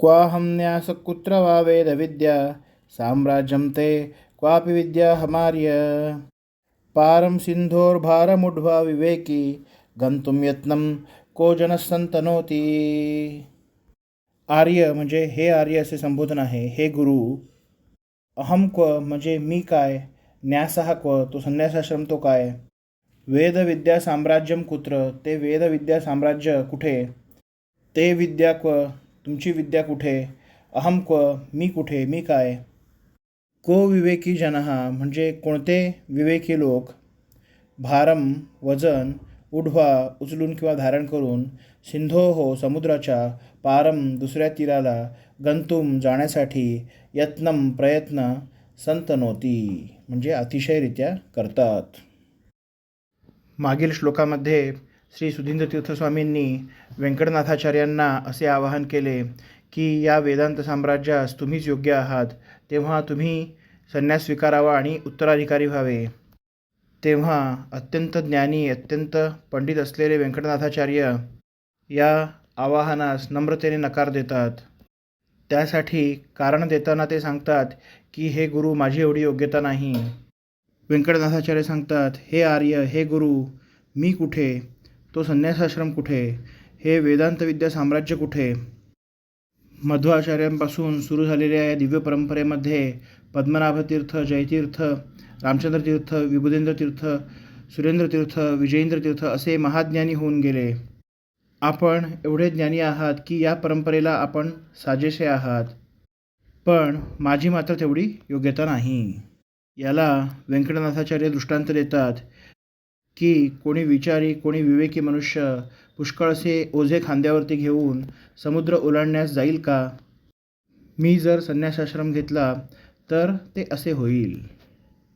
क्वाहं न्यास कुत्र वा वेदविद्या साम्राज्यं ते क्वापि विद्या हमार्य। पारं सिन्धोर्भारमुढ्वा विवेकी गंतुम यत्नं को जनसंतनोती आर्य म्हणजे हे आर्य असे संबोधन आहे हे गुरु अहम क्व म्हणजे मी काय? न्यासहा क्व? तो संन्यासाश्रम तो काय? वेदविद्या साम्राज्यम कुत्र? ते वेदविद्या साम्राज्य कुठे? ते विद्या क्व? तुमची विद्या कुठे? अहम क्व मी कुठे? मी काय? को विवेकी जनः म्हणजे कोणते विवेकी लोक? भारम वजन उढवा उचलून किंवा धारण करून सिंधो हो समुद्राच्या पारम दुसऱ्या तीराला गंतुम जाण्यासाठी यत्नम प्रयत्न संतनोती म्हणजे अतिशयरित्या करतात. मागील श्लोकामध्ये श्री सुधींद्र तीर्थस्वामींनी व्यंकटनाथाचार्यांना असे आवाहन केले की या वेदांत साम्राज्यास तुम्हीच योग्य आहात. तेव्हा तुम्ही संन्यास स्वीकारावा आणि उत्तराधिकारी व्हावे. तेव्हा अत्यंत ज्ञानी अत्यंत पंडित असलेले व्यंकटनाथाचार्य या आवाहनास नम्रतेने नकार देतात. त्यासाठी कारण देताना ते सांगतात की हे गुरु माझी एवढी योग्यता नाही. व्यंकटनाथाचार्य सांगतात हे आर्य हे गुरु मी कुठे तो संन्यासाश्रम कुठे? हे वेदांत विद्या साम्राज्य कुठे? मध्वाचार्यांपासून सुरू झालेल्या या दिव्य परंपरेमध्ये पद्मनाभतीर्थ जयतीर्थ रामचंद्र तीर्थ सुरेंद्रतीर्थ तीर्थ विजयेंद्र तीर्थ असे महाज्ञानी होऊन गेले. आपण एवढे ज्ञानी आहात की या परंपरेला आपण साजेसे आहात. पण माझी मात्र तेवढी योग्यता नाही. याला व्यंकटनाथाचार्य दृष्टांत देतात. की कोणी विचारी कोणी विवेकी मनुष्य पुष्कळसे ओझे खांद्यावरती घेऊन समुद्र ओलांडण्यास जाईल का? मी जर संन्यासाश्रम घेतला तर ते असे होईल.